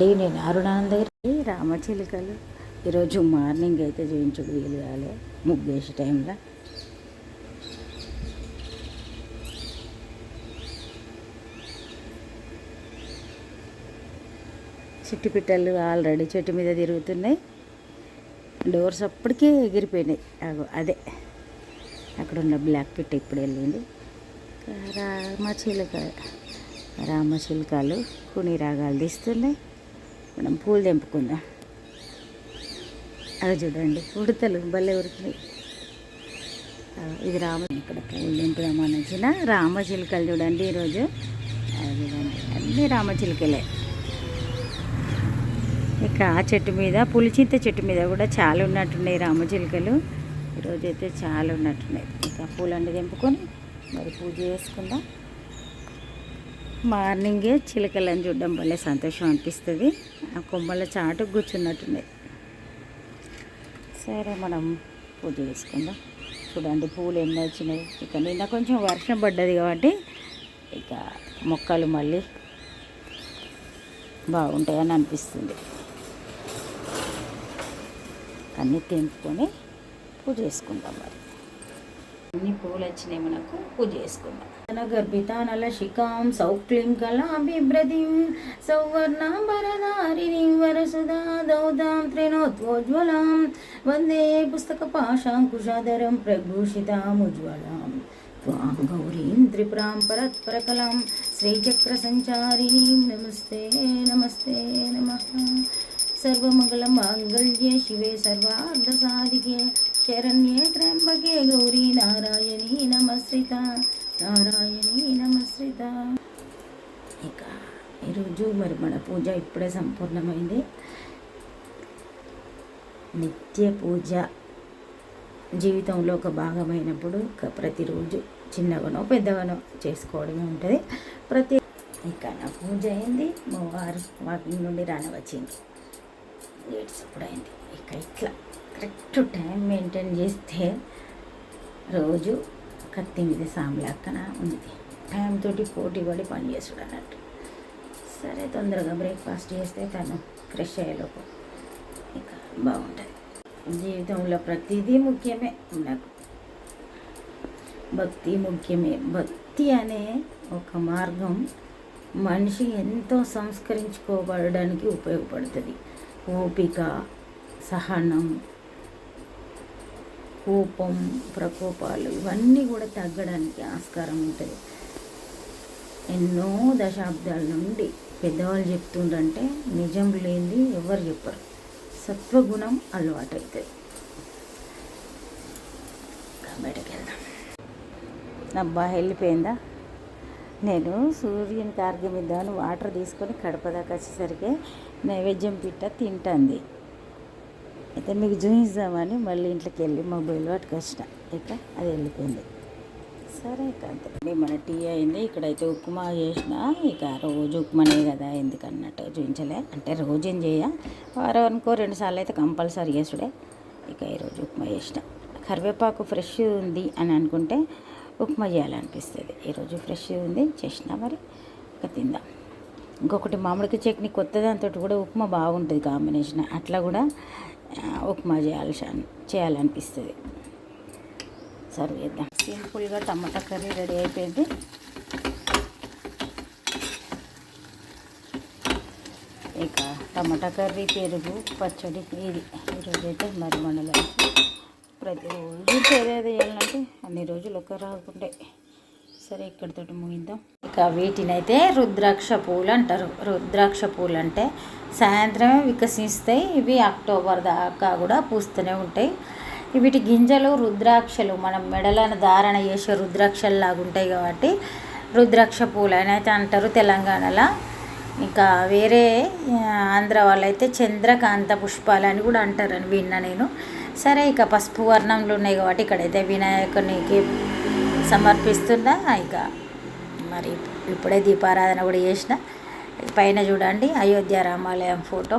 అండి నేను అరుణానంద గారి రామచిలుకలు. ఈరోజు మార్నింగ్ అయితే చూపించుడు వీలు కాలే ముగ్గేసే టైంలో. చిట్టు పిట్టలు ఆల్రెడీ చెట్టు మీద తిరుగుతున్నాయి. డోర్స్ అప్పటికే ఎగిరిపోయినాయి. అగో అదే. అక్కడ ఉన్న బ్లాక్ పిట్ట ఇప్పుడు వెళ్ళింది. రామచిలుక రామచిలుకలు కొన్ని రాగాలు తీస్తున్నాయి. మనం పూలు తెంపుకుందాం. అవి చూడండి ఉడతలు భలే ఉరికినాయి ఇది రామ ఇక్కడ పూలు తెంపుదామని వచ్చిన రామచిలుకలు చూడండి ఈరోజు. అది చూడండి అన్నీ రామచిలుకలే ఇక ఆ చెట్టు మీద పులిచింత చెట్టు మీద కూడా చాలా ఉన్నట్టున్నాయి రామచిలుకలు ఈరోజు అయితే చాలా ఉన్నట్టున్నాయి. ఇక పూలన్నీ తెంపుకొని మరి పూజ చేసుకుందాం. మార్నింగే చిలకలను చూడడం వల్ల సంతోషం అనిపిస్తుంది. ఆ కొమ్మల చాటు కూర్చున్నట్టున్నాయి సరే మనం పూజ చేసుకుందాం. చూడండి పూలు ఎన్ని వచ్చినాయి. ఇక నిన్న కొంచెం వర్షం పడ్డది కాబట్టి ఇక మొక్కలు మళ్ళీ బాగుంటాయని అనిపిస్తుంది. అన్నీ తెంపుకొని పూజ చేసుకుందాం మరి. అన్ని పూలు వచ్చినాయి మనకు. పూజ చేసుకుందాం. గర్భితానల శిఖాం సౌక్లీం సౌవర్ణ సౌవర్ణాంబరధారిణీం వరసుదా దౌదాం త్రినోత్వోజ్వలాం వందే పుస్తక పాశాంకుశాధరం ప్రభూషితాముజ్వలాం. త్వాం గౌరీం త్రిపురాం పరత్పరకలాం శ్రీచక్రసంచారిణీం నమస్తే నమస్తే నమః. సర్వమంగళమాంగళ్యే శివే సర్వార్ధసాధికే శరణ్యే త్ర్యంబకే గౌరీ నారాయణీ నమస్రిత నారాయణీ నమస్రిత ఇక ఈరోజు మరి మన పూజ ఇప్పుడే సంపూర్ణమైంది. నిత్య పూజ జీవితంలో ఒక భాగమైనప్పుడు ఇక ప్రతిరోజు చిన్నగానో పెద్దగానో చేసుకోవడమే ఉంటుంది. ప్రతి ఇక నా పూజ అయింది. మా వారు వాకింగ్ నుండి రానవచ్చింది. లేట్స్ ఇప్పుడు అయింది ఇక ఇట్లా. కరెక్ట్ టైం మెయింటైన్ చేస్తే రోజు కత్తి మీద సాంబ్లక్కన ఉంది. టైం తోటి పోటీ పడి పని చేస్తాడు అన్నట్టు. సరే తొందరగా బ్రేక్ఫాస్ట్ చేస్తే తను ఫ్రెష్ అయ్యేలోపు ఇంకా బాగుంటుంది. జీవితంలో ప్రతిదీ ముఖ్యమే నాకు. భక్తి ముఖ్యమే. భక్తి అనే ఒక మార్గం మనిషి ఎంతో సంస్కరించుకోబడడానికి ఉపయోగపడుతుంది. ఓపిక సహనం కోపం ప్రకోపాలు ఇవన్నీ కూడా తగ్గడానికి ఆస్కారం ఉంటుంది. ఎన్నో దశాబ్దాల నుండి పెద్దవాళ్ళు చెప్తుండంటే నిజం లేనిది ఎవరు చెప్పరు. సత్వగుణం అలవాటు అవుతుంది బయటకు వెళ్దాం. అబ్బా వెళ్ళిపోయిందా? నేను సూర్యునికి ఆర్గమిద్దామని వాటర్ తీసుకొని కడప దాకా వచ్చేసరికి నైవేద్యం పిట్ట తింటుంది. అయితే మీకు చూపిద్దామని మళ్ళీ ఇంట్లోకి వెళ్ళి మొబైల్ వాటికి వచ్చిన. ఇక అది వెళ్ళిపోయింది. సరే ఇక అంతే. మన టీ అయింది. ఇక్కడైతే ఉప్మా చేసిన. ఇక రోజు ఉప్మానే కదా ఎందుకన్నట్టు చూపించలే అంటే రోజు ఏం చేయ? వారం అనుకో రెండు సార్లు అయితే కంపల్సరీ చేసుడే ఇక ఈరోజు ఉప్మా చేసిన. కరివేపాకు ఫ్రెష్ ఉంది అని అనుకుంటే ఉప్మా చేయాలనిపిస్తుంది. ఈరోజు ఫ్రెష్ ఉంది చేసిన మరి ఇక తిందాం. ఇంకొకటి మామిడికి చట్నీ కొత్త దాంతో కూడా ఉప్మా బాగుంటుంది కాంబినేషన్. అట్లా కూడా ఉప్మా చేయాల్సి చేయాలనిపిస్తుంది. సర్వ్ చేద్దాం. సింపుల్గా టమాటా కర్రీ రెడీ అయిపోయింది. ఇక టమాటా కర్రీ పెరుగు పచ్చడి ఇది ఈరోజు అయితే మరి మనలో ప్రతిరోజు ఏదేదో చేయాలంటే అన్ని రోజులు ఒక రాకుండే సరే ఇక్కడితోటి ముగిద్దాం. ఇక వీటినైతే రుద్రాక్ష పూలు అంటారు. రుద్రాక్ష పూలు అంటే సాయంత్రమే వికసిస్తాయి. ఇవి అక్టోబర్ దాకా కూడా పూస్తూనే ఉంటాయి. వీటి గింజలు రుద్రాక్షలు మనం మెడలను ధారణ చేసే రుద్రాక్షల్లాగా ఉంటాయి కాబట్టి రుద్రాక్ష పూలు అని అయితే అంటారు తెలంగాణలో. ఇంకా వేరే ఆంధ్ర వాళ్ళైతే చంద్రకాంత పుష్పాలు అని కూడా అంటారని విన్నా నేను. సరే ఇక పసుపు వర్ణంలో ఉన్నాయి కాబట్టి ఇక్కడైతే వినాయకునికి సమర్పిస్తున్నా ఇక. మరి ఇప్పుడే దీపారాధన కూడా చేసిన. పైన చూడండి అయోధ్య రామాలయం ఫోటో.